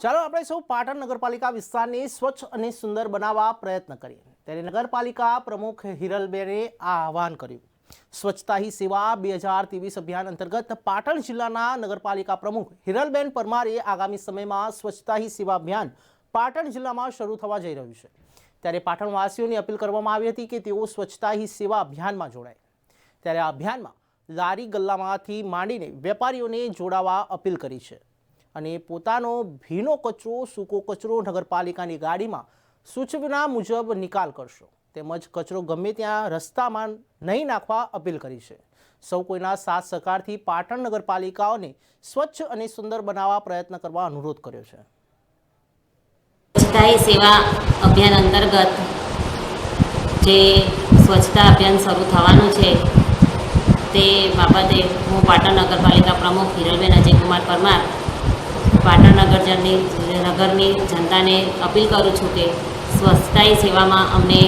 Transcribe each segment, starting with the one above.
ચાલો આપણે સૌ પાટણ નગરપાલિકા વિસ્તારને સ્વચ્છ અને સુંદર બનાવવા પ્રયત્ન કરીએ. ત્યારે નગરપાલિકા પ્રમુખ હિરલબેને આ આહવાન કર્યું. સ્વચ્છતા હી સેવા બે હજાર ત્રેવીસ અભિયાન અંતર્ગત પાટણ જિલ્લાના નગરપાલિકા પ્રમુખ હિરલબેન પરમારે આગામી સમયમાં સ્વચ્છતા હી સેવા અભિયાન પાટણ જિલ્લામાં શરૂ થવા જઈ રહ્યું છે. ત્યારે પાટણવાસીઓને અપીલ કરવામાં આવી હતી કે તેઓ સ્વચ્છતા હી સેવા અભિયાનમાં જોડાય. ત્યારે આ અભિયાનમાં લારી ગલ્લામાંથી માંડીને વેપારીઓને જોડાવા અપીલ કરી છે. અને પોતાનો ભીનો કચરો, સૂકો કચરો નગરપાલિકાની ગાડીમાં સૂચના મુજબ નિકાલ કરશો. તેમજ કચરો ગમે ત્યાં રસ્તામાં નહીં નાખવા અપીલ કરી છે. સૌ કોઈના સાથ સહકારથી પાટણ નગરપાલિકાઓને સ્વચ્છ અને સુંદર બનાવવા પ્રયત્ન કરવા અનુરોધ કર્યો છે. સ્વચ્છતા સેવા અભિયાન અંતર્ગત જે સ્વચ્છતા અભિયાન શરૂ થવાનું છે, તે બાબતે હું પાટણ નગરપાલિકા પ્રમુખ હિરલબેન અજયકુમાર પરમાર પાટણ નગરજનની નગરની જનતાને અપીલ કરું છું કે સ્વચ્છતા સેવામાં અમને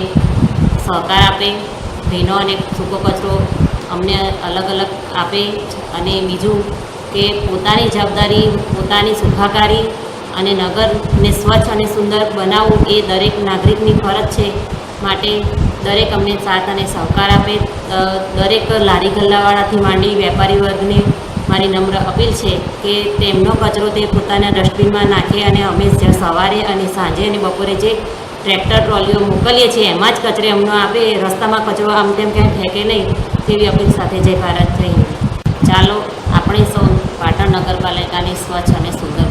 સહકાર આપે, ભીનો અને સૂકો કચરો અમને અલગ અલગ આપે અને બીજું કે પોતાની જવાબદારી, પોતાની સુખાકારી અને નગરને સ્વચ્છ અને સુંદર બનાવવું એ દરેક નાગરિકની ફરજ છે. માટે દરેક અમને સાથ અને સહકાર આપે દરેક લારી ગલ્લાવાળાથી માંડી વેપારી વર્ગને મારી નમ્ર અપીલ છે કે તેમનો કચરો તે પોતાના ડસ્ટબિનમાં નાખે અને અમે સવારે અને સાંજે અને બપોરે જે ટ્રેક્ટર, ટ્રોલીઓ મોકલીએ છીએ, એમાં જ કચરે એમનો આપે, રસ્તામાં કચરો આમ તેમ ક્યાંય ફેંકે નહીં, તેવી અપીલ સાથે જય ભારત થઈ ચાલો, આપણે સૌ પાટણ નગરપાલિકાને સ્વચ્છ અને સુંદર